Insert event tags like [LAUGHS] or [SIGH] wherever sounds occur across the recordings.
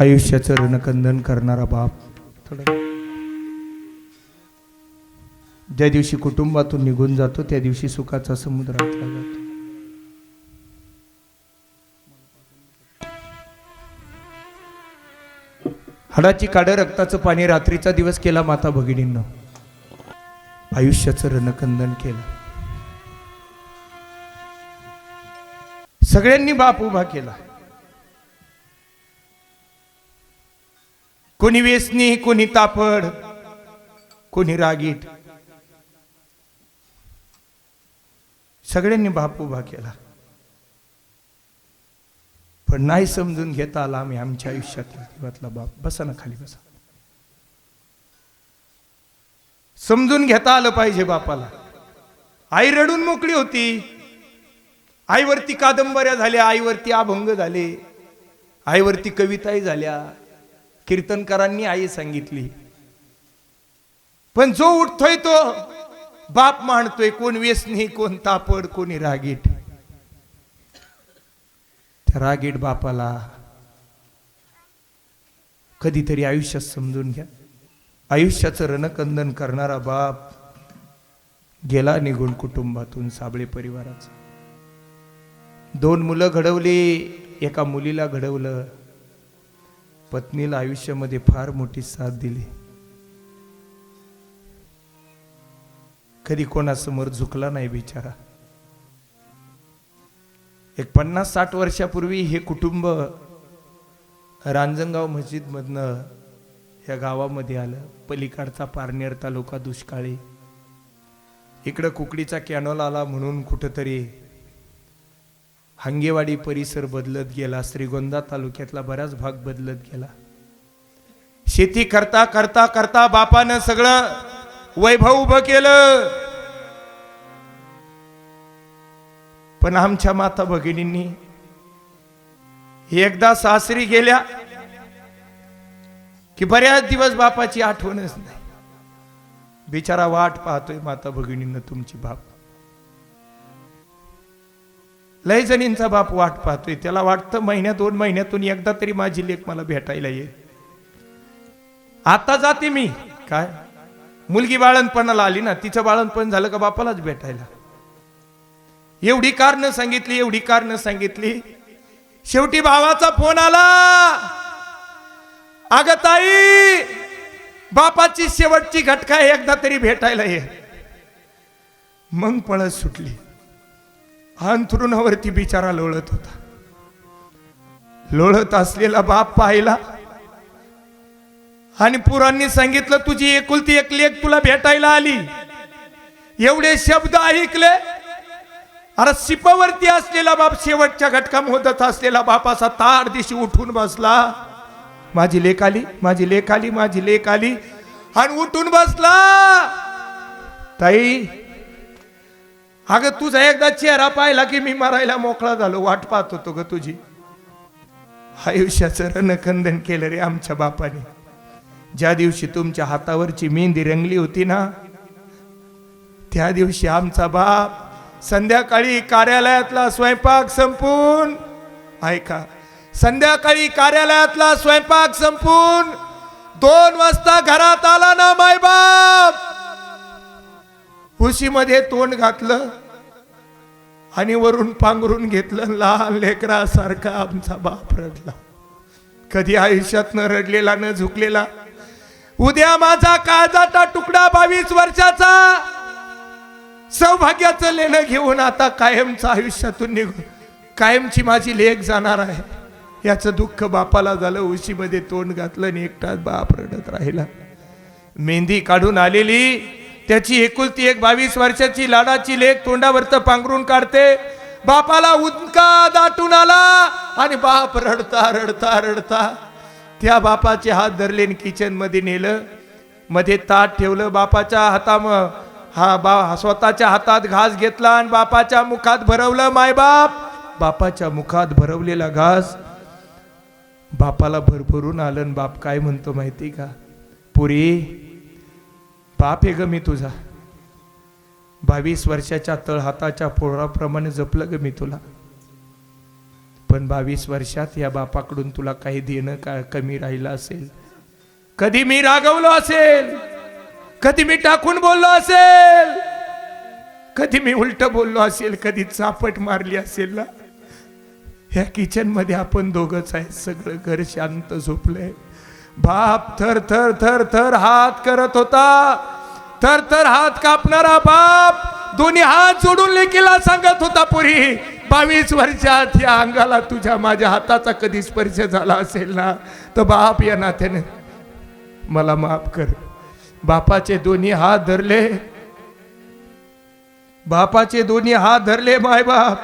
आयुष्याचं रणकंदन करणारा बाप. ज्या दिवशी कुटुंबातून निघून जातो त्या दिवशी सुखाचा समुद्र आटला जातो हाडाची काडं रक्ताचं पाणी रात्रीचा दिवस केला माता भगिनींना. आयुष्याचं रणकंदन केलं. सगळ्यांनी बाप उभा केला. कोणी वेसनी कोणी तापड कोणी रागीट. सगळ्यांनी बाप उभा केला. पण नाही समजून घेता आला आम्ही आमच्या आयुष्यातला जीवातला बाप बसा ना खाली बसा. समजून घेता आलं पाहिजे बापाला. आई रडून मोकळी होती. आईवरती कादंबऱ्या झाल्या आईवरती अभंग झाले. आईवरती कविताही झाल्या. कीर्तनकारांनी आई सांगितली. पण जो उठतोय तो बाप मांडतोय कोण व्यसनी कोण तापड कोणी रागीट. त्या रागीट बापाला कधीतरी आयुष्यात समजून घ्या. आयुष्याचं रणकंदन करणारा बाप गेला निघून कुटुंबातून साबळे परिवाराचा. दोन मुलं घडवली एका मुलीला घडवलं. पत्नीला आयुष्यामध्ये फार मोठी साथ दिली. कधी कोणासमोर झुकला नाही बिचारा. एक पन्नास साठ वर्षापूर्वी हे कुटुंब रांजणगाव मस्जिदमधनं या गावामध्ये आलं. पलीकडचा पारनेर तालुका दुष्काळी इकडं कुकडीचा कॅनॉल आला म्हणून कुठंतरी हांगेवाडी परिसर बदलत गेला श्रीगोंदा तालुक्यातला बराच भाग बदलत गेला. शेती करता करता करता बापानं सगळं वैभव उभं केलं. पण आमच्या माता भगिनींनी एकदा सासरी गेल्या की बऱ्याच दिवस बापाची आठवणच नाही. बिचारा वाट पाहतोय माता भगिनींना तुमची बाप. लय जणींचा बाप वाट पाहतोय. त्याला वाटतं महिन्या दोन महिन्यातून एकदा तरी माझी लेख मला भेटायला ये आता जाते मी. काय? मुलगी बाळणपणाला आली ना तिचं बाळणपण झालं का बापालाच भेटायला. एवढी कारण सांगितली एवढी कारण सांगितली. शेवटी भावाचा फोन आला. अग ताई बापाची शेवटची घटका एकदा तरी भेटायला ये. मग पळत सुटली. अंथरुणावरती बिचारा लोळत होता. लोळत असलेला बाप पाहिला. आणि पुरांनी सांगितलं तुझी एकुलती एक लेख तुला भेटायला आली. एवढे शब्द ऐकले. अरे शिपावरती असलेला बाप शेवटच्या घटका मोदत असलेला बाप असा ताड दिशी उठून बसला. माझी लेख आली माझी लेख आली माझी लेख आली. आणि उठून बसला. ताई अगं तुझा एकदा चेहरा पाहिला की मी मरायला मोकळा झालो. वाट पाहत होतो ग तुझी. आयुष्याचं रणखंदन केलं रे आमच्या बापाने. ज्या दिवशी तुमच्या हातावरची मेहंदी रंगली होती ना त्या दिवशी आमचा बाप संध्याकाळी कार्यालयातला स्वयंपाक संपून ऐका संध्याकाळी कार्यालयातला स्वयंपाक संपून दोन वाजता घरात आला ना माय बाप उशीमध्ये तोंड घातलं आणि वरून पांघरून घेतलं लहान लेकरासारखा आमचा बाप रडला. कधी आयुष्यात न रडलेला न झुकलेला. उद्या माझा काळजाचा तुकडा बावीस वर्षाचा. सौभाग्याचं लेणं घेऊन आता कायमचं आयुष्यातून निघून कायमची माझी लेख जाणार आहे. याचं दुःख बापाला झालं उशीमध्ये तोंड घातलं आणि एकटाच बाप रडत राहिला. मेहंदी काढून आलेली त्याची एकुलती एक बावीस वर्षाची लाडाची लेख तोंडावरचं पांघरून काढते. बापाला उदका दाटून आला आणि बाप रडता रडता रडता त्या बापाचे हात धरले किचनमध्ये नेलं. मध्ये ताट ठेवलं बापाच्या हाताम हा बा स्वतःच्या हातात घास घेतला आणि बापाच्या मुखात भरवलं मायबाप बापाच्या मुखात भरवलेला घास बापाला भरभरून आलं आणि बाप काय म्हणतो माहिती का? पुरी बाप आहे ग मी तुझा. बावीस वर्षाच्या तळहाताच्या पोळाप्रमाणे जपलं ग मी तुला. पण बावीस वर्षात या बापाकडून तुला काही देणं का कमी राहिलं असेल? कधी मी रागवलो असेल? कधी मी टाकून बोललो असेल? कधी मी उलट बोललो असेल? कधी चापट मारली असेल ना? ह्या किचनमध्ये आपण दोघंच आहे. सगळं घर शांत झोपलंय. बाप थर थर थर थर हात करत होता. थर थर हात कापणारा बाप दोन्ही हात जोडून लेकीला सांगत होता पुरी बावीस वर्षात या अंगाला तुझ्या माझ्या हाताचा कधी स्पर्श झाला असेल ना? तर बाप या नात्याने मला माफ कर. बापाचे दोन्ही हात धरले. बापाचे दोन्ही हात धरले माय बाप.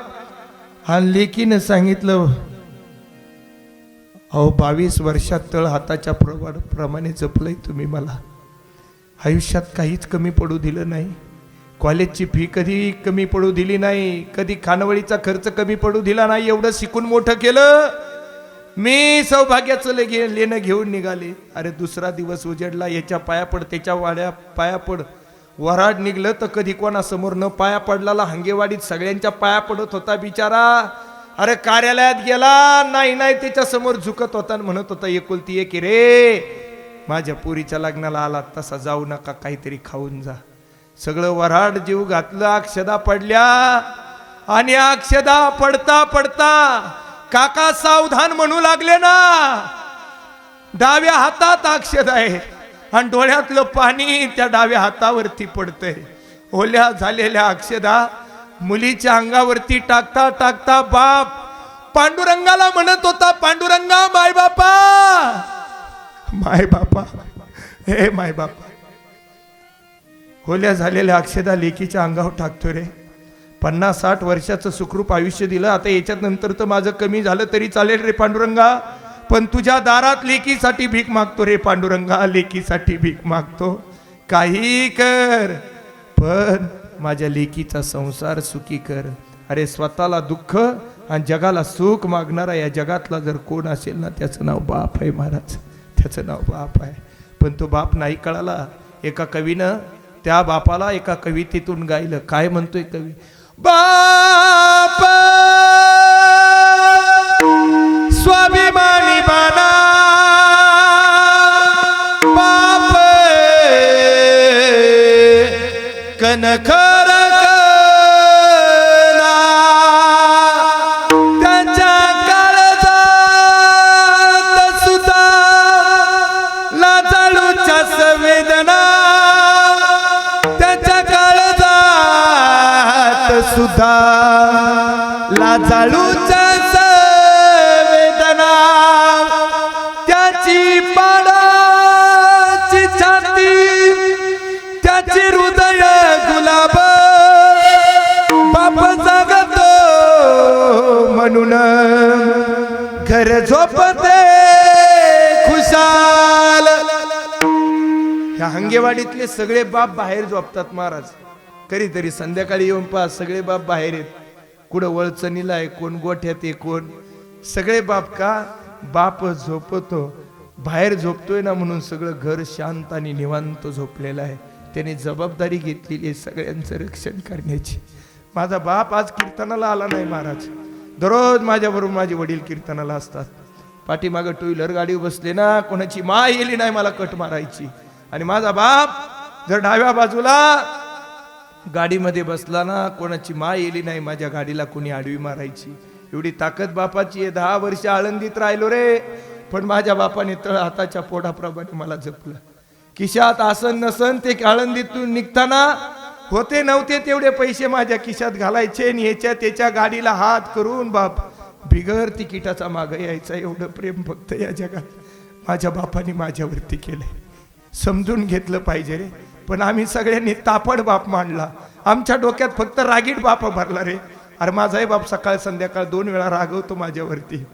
आणि लेकीनं सांगितलं अहो बावीस वर्षात तळ हाताच्या प्रमाण प्रमाणे जपलंय तुम्ही मला. आयुष्यात काहीच कमी पडू दिलं नाही. कॉलेजची फी कधी कमी पडू दिली नाही. कधी खानवळीचा खर्च कमी पडू दिला नाही. एवढं शिकून मोठं केलं. मी सौभाग्याचं घे लेणं घेऊन निघाले. अरे दुसरा दिवस उजडला. याच्या पाया पड त्याच्या वाड्या पाया पड. वराड निघलं तर कधी कोणासमोर न पाया पडलाला हंगेवाडीत सगळ्यांच्या पाया पडत होता बिचारा. अरे कार्यालयात गेला नाही नाही त्याच्यासमोर झुकत होता म्हणत होता एकुलती एक रे माझ्या पुरीच्या लग्नाला आला तसा जाऊ नका काहीतरी खाऊन जा. सगळं वराड जीव घातलं अक्षदा पडल्या. आणि अक्षदा पडता पडता काका सावधान म्हणू लागले ना. डाव्या हातात अक्षद आहे आणि डोळ्यातलं पाणी त्या डाव्या हातावरती पडतंय. ओल्या झालेल्या अक्षदा मुलीच्या अंगावरती टाकता टाकता बाप. पांडुरंगाला म्हणत होता पांडुरंगा माय बापा माय बापा हे माय बापा होल्या झालेल्या अक्षदा लेकीच्या अंगावर टाकतो रे. पन्नास साठ वर्षाचं सुखरूप आयुष्य दिलं. आता याच्यात नंतर तर माझं कमी झालं तरी चालेल रे पांडुरंगा. पण तुझ्या दारात लेकीसाठी भीक मागतो रे पांडुरंगा. लेकीसाठी भीक मागतो. काही कर पण माझ्या लेकीचा संसार सुखी कर. अरे स्वतःला दुःख आणि जगाला सुख मागणारा या जगातला जर कोण असेल ना त्याचं नाव बाप आहे महाराज. त्याचं नाव बाप आहे. पण तो बाप नाही कळाला. एका कवीनं त्या बापाला एका कवितेतून गायलं. काय म्हणतोय कवी? बाप! स्वाभिमानी बाना बाप! कनखर झोपते खुशाल. ह्या हंगेवाडीतले सगळे बाप बाहेर झोपतात महाराज. कधीतरी संध्याकाळी येऊन पहा सगळे बाप बाहेर आहेत. कुठं वळचणीला आहे कोण गोठ्यात आहे कोण? सगळे बाप का? बाप झोपतो. बाहेर झोपतोय ना म्हणून सगळं घर शांत आणि निवांत झोपलेलं आहे. त्याने जबाबदारी घेतलेली आहे सगळ्यांचं रक्षण करण्याची. माझा बाप आज कीर्तनाला आला नाही महाराज. दररोज माझ्याबरोबर माझे वडील कीर्तनाला असतात. पाठीमागं टू व्हीलर गाडी बसले ना कोणाची माय येली नाही मला कट मारायची. आणि माझा बाप जर डाव्या बाजूला गाडीमध्ये बसला ना कोणाची माय येली नाही माझ्या गाडीला कोणी आडवी मारायची. एवढी ताकद बापाची आहे दहा वर्ष आळंदीत राहिलो रे. पण माझ्या बापाने तळ हाताच्या पोटाप्रमाणे मला जपलं. खिशात आसन नसन ते आळंदीतून निघताना होते नव्हते तेवढे पैसे माझ्या खिशात घालायचे आणि याच्या त्याच्या गाडीला हात करून बाप बिगर तिकिटाचा मागं यायचा एवढं प्रेम फक्त या जगात. माझ्या बापाने माझ्यावरती केलंय. समजून घेतलं पाहिजे रे. पण आम्ही सगळ्यांनी तापड बाप मांडला आमच्या डोक्यात फक्त रागीट बाप भरला रे. अरे माझाही बाप सकाळ संध्याकाळ दोन वेळा रागवतो माझ्यावरती.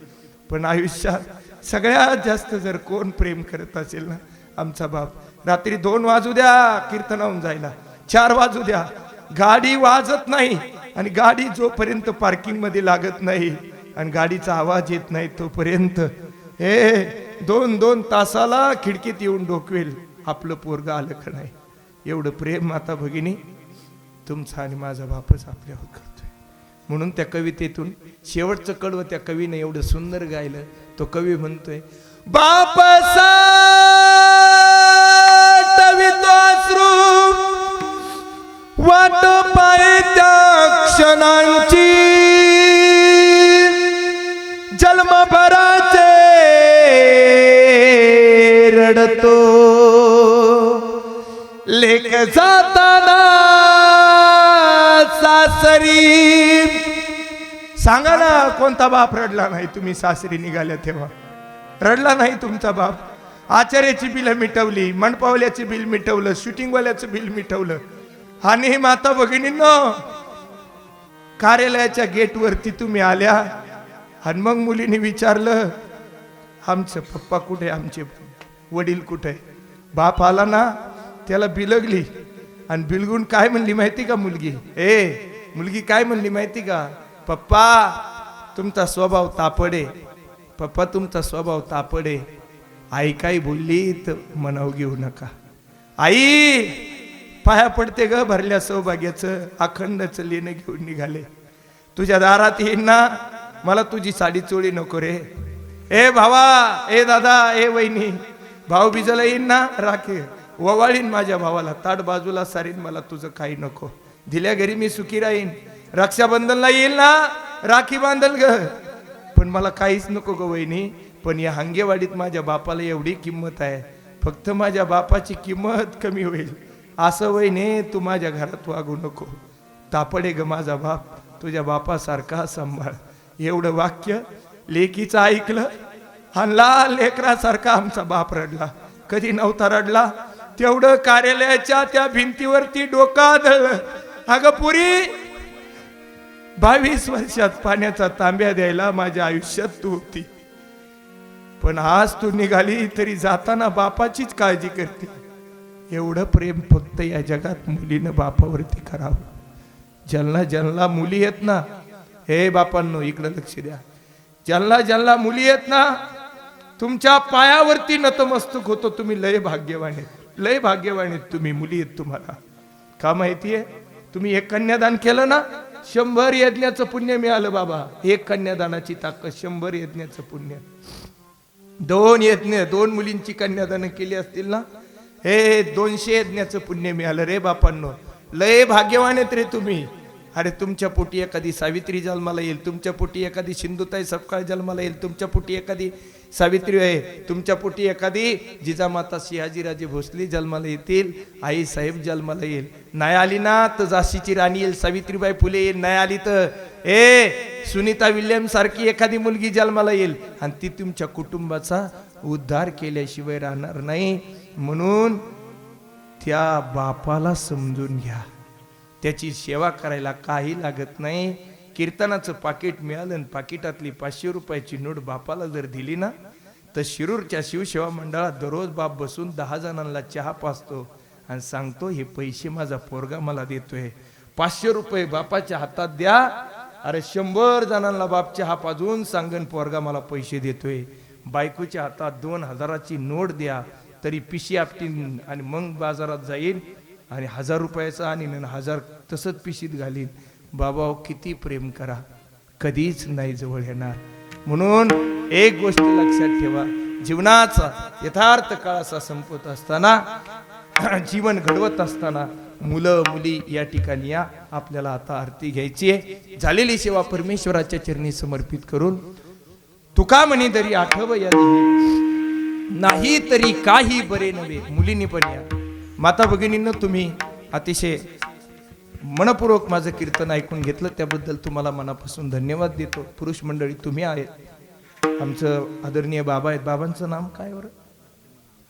पण आयुष्यात सगळ्यात जास्त जर कोण प्रेम करत असेल ना आमचा बाप. रात्री दोन वाजू द्या कीर्तनाहून जायला. चार वाजू द्या. गाडी वाजत नाही आणि गाडी जोपर्यंत पार्किंगमध्ये लागत नाही आणि गाडीचा आवाज येत नाही तोपर्यंत. हे दोन दोन तासाला खिडकीत येऊन डोकवेल. आपलं पोरग आलं का नाही? एवढं प्रेम माता भगिनी तुमचा आणि माझा बापच आपल्यावर करतोय. म्हणून त्या कवितेतून शेवटचं कडवं त्या कवीने एवढं सुंदर गायलं. तो कवी म्हणतोय बापसा वाट पाय त्या क्षणांची तो लेख जाताना सासरी. सांगा ना कोणता बाप रडला नाही तुम्ही सासरी निघाल्या तेव्हा? रडला नाही तुमचा बाप? आचार्याची बिलं मिटवली मनपावल्याचं बिल मिटवलं शूटिंगवाल्याचं बिल मिटवलं. आणि माता भगिनींनो कार्यालयाच्या गेटवरती तुम्ही आल्या आणि मग मुलीने विचारलं आमचं पप्पा कुठे आमचे वडील कुठे बाप आला ना त्याला बिलगली. आणि बिलगून काय म्हणली माहिती का मुलगी? ए मुलगी काय म्हणली माहिती का? पप्पा तुमचा स्वभाव तापडे. पप्पा तुमचा स्वभाव तापडे. आई काय बोलली तर मनाव घेऊ नका. आई पाया पडते ग भरल्या सौभाग्याचं. अखंडचं लेणं घेऊन निघाले. तुझ्या दारात येईन ना मला तुझी साडी चोळी नको रे. ए भावा ए दादा ए वहिनी भाऊ बिजला येईन ना राखे. ववाळीन माझ्या भावाला ताट बाजूला सारीन मला तुझं काही नको. दिल्या घरी मी सुखी राहीन. रक्षाबंधनला येईल ना राखी बांधल ग. पण मला काहीच नको ग वहिनी. पण या हांगेवाडीत माझ्या बापाला एवढी किंमत आहे. फक्त माझ्या बापाची किंमत कमी होईल. असं वहिने तू माझ्या घरात वागू नको. तापडे ग माझा बाप तुझ्या बापासारखा सांभाळ. एवढं वाक्य लेकीचं ऐकलं आणि लाल लेकरासारखा आमचा बाप रडला. कधी नव्हता रडला. तेवढं कार्यालयाच्या त्या भिंतीवरती डोकं आदळलं. अगं पुरी बावीस वर्षात पाण्याचा तांब्या द्यायला माझ्या आयुष्यात तू होती. पण आज तू निघाली तरी जाताना बापाचीच काळजी करते. एवढं प्रेम फक्त या जगात मुलीनं बापावरती करावं. ज्यांना ज्यांना मुली आहेत ना हे बापांनो इकडं लक्ष द्या. ज्यांना ज्यांना मुली आहेत ना तुमच्या पायावरती नतमस्तक होतो तुम्ही लय भाग्यवान आहेत. लय भाग्यवान आहेत तुम्ही मुली आहेत तुम्हाला. का माहितीये? तुम्ही एक कन्यादान केलं ना शंभर यज्ञाचं पुण्य मिळालं बाबा. एक कन्यादानाची ताकद शंभर यज्ञाचं पुण्य. दोन यज्ञ दोन मुलींची कन्यादान केली असतील ना हे दोनशे यज्ञाचं पुण्य मिळालं रे बापांनो. लय भाग्यवान आहेत रे तुम्ही. अरे तुमच्या पोटी एखादी सावित्री जन्माला येईल तुमच्या पोटी एखादी सिंधुताई सपकाळ जन्माला येईल तुमच्या पोटी एखादी सावित्री आहे तुमच्या पोटी एखादी जिजामाता सिहाजीराजे भोसले जन्माला येतील आई साहेब जन्माला येईल. नाही आली ना तर झाशीची राणी येईल सावित्रीबाई फुले येईल नाही आली तर. ए सुनीता विल्यम सारखी एखादी मुलगी जन्माला येईल आणि ती तुमच्या कुटुंबाचा उद्धार केल्याशिवाय राहणार नाही. म्हणून त्या बापाला समजून घ्या. त्याची सेवा करायला काही लागत नाही. कीर्तनाचं पाकिट मिळालं आणि पाकिटातली पाचशे रुपयाची नोट बापाला जर दिली ना तर शिरूरच्या शिवसेवा मंडळात दररोज बाप बसून दहा जणांना चहा पाचतो आणि सांगतो हे पैसे माझा पोरगा मला देतोय. पाचशे रुपये बापाच्या हातात द्या. अरे शंभर जणांना बाप चहा पाजून सांगन पोरगा मला पैसे देतोय. बायकोच्या हातात दोन हजाराची नोट द्या तरी पिशी आपटीन आणि मग बाजारात जाईल आणि हजार रुपयाचा आणि हजार तसंच पिशीत घालीन. बाबा किती प्रेम करा. कधीच नाही जवळ येणार. म्हणून एक गोष्ट लक्षात ठेवा. जीवनाचा यथार्थ काळ असा संपत असताना [CLEARS THROAT] जीवन घडवत असताना मुलं मुली या ठिकाणी या. आपल्याला आता आरती घ्यायची आहे. झालेली सेवा परमेश्वराच्या चरणी समर्पित करून तुका म्हणे तरी आठव या नाही तरी काही बरे नव्हे. मुलींनी पण या. माता भगिनींना तुम्ही अतिशय मनपूर्वक माझं कीर्तन ऐकून घेतलं. त्याबद्दल तुम्हाला मनापासून धन्यवाद देतो. पुरुष मंडळी तुम्ही आहेत. आमचं आदरणीय बाबा आहेत. बाबांचं नाम काय बरं?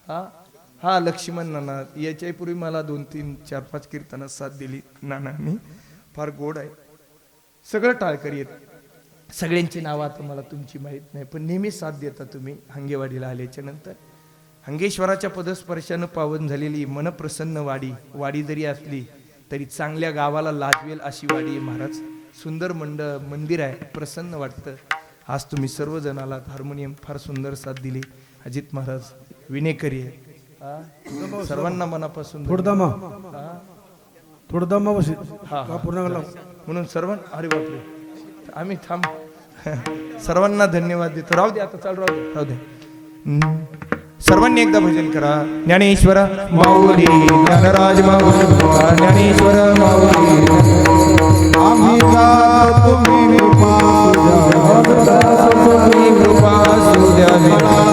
हा? हा लक्ष्मण नाना. याच्यापूर्वी मला दोन तीन चार पाच कीर्तनात साथ दिली. नानांनी फार गोड आहे. सगळं टाळकरी आहेत. सगळ्यांची नावं आता मला तुमची माहीत नाही पण नेहमी साथ देता तुम्ही हंगेवाडीला आल्याच्यानंतर. हंगेश्वराच्या पदस्पर्शानं पावन झालेली मनप्रसन्न वाडी वाडी जरी असली तरी चांगल्या गावाला लाजवेल अशी वाडी महाराज. सुंदर मंड मंदिर आहे. प्रसन्न वाटतं. आज तुम्ही सर्वजणाला हार्मोनियम फार सुंदर साथ दिली. अजित महाराज विनेकरी आहे. सर्वांना मनापासून थोडदमा. थोडदमा हा पूर्ण म्हणून सर्व अरे बापरे. आम्ही थांब. [LAUGHS] सर्वांना धन्यवाद देतो. राहू दे आता चालू राहू दे. राहू दे. सर्वांनी एकदा भजन करा. ज्ञानेश्वर माऊली ज्ञानराज माऊली ज्ञानेश्वर माऊली आम्ही तुम्ही कृपा सुद्या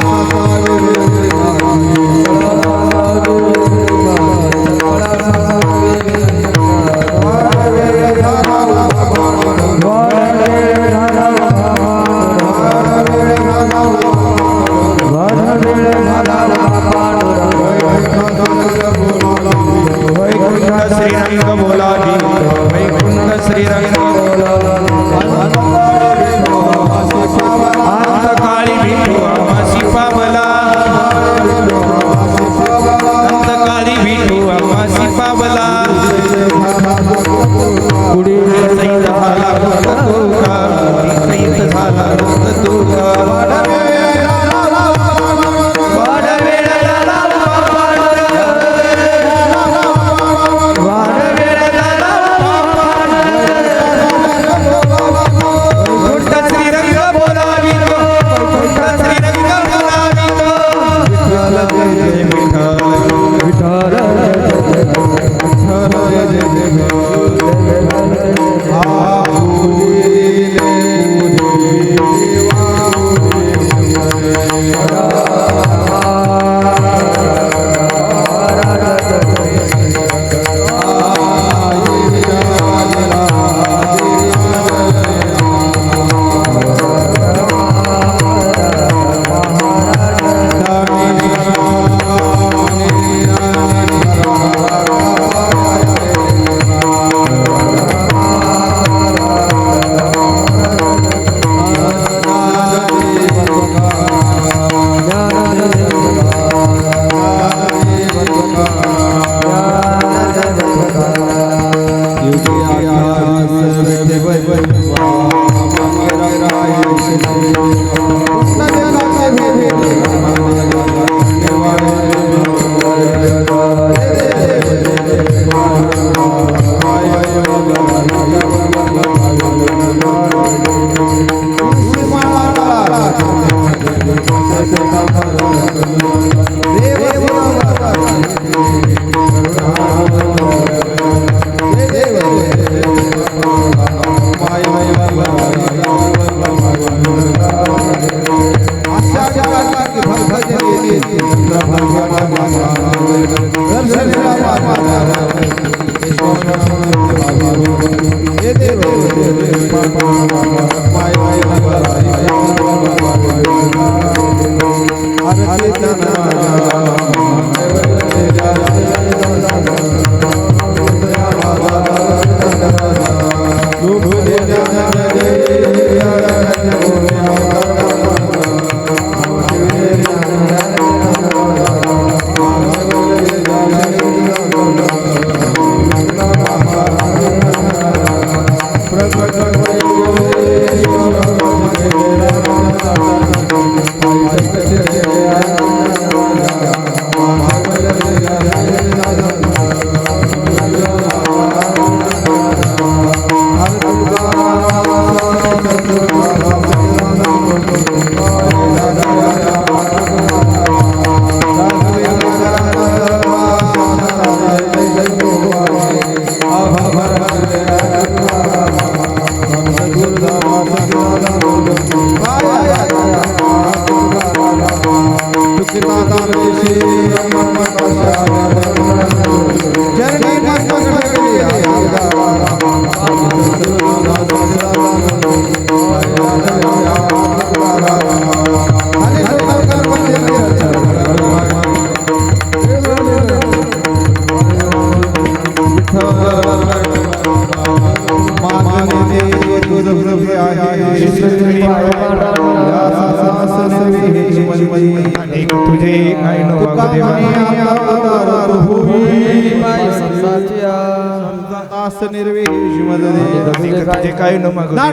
No,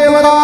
de no.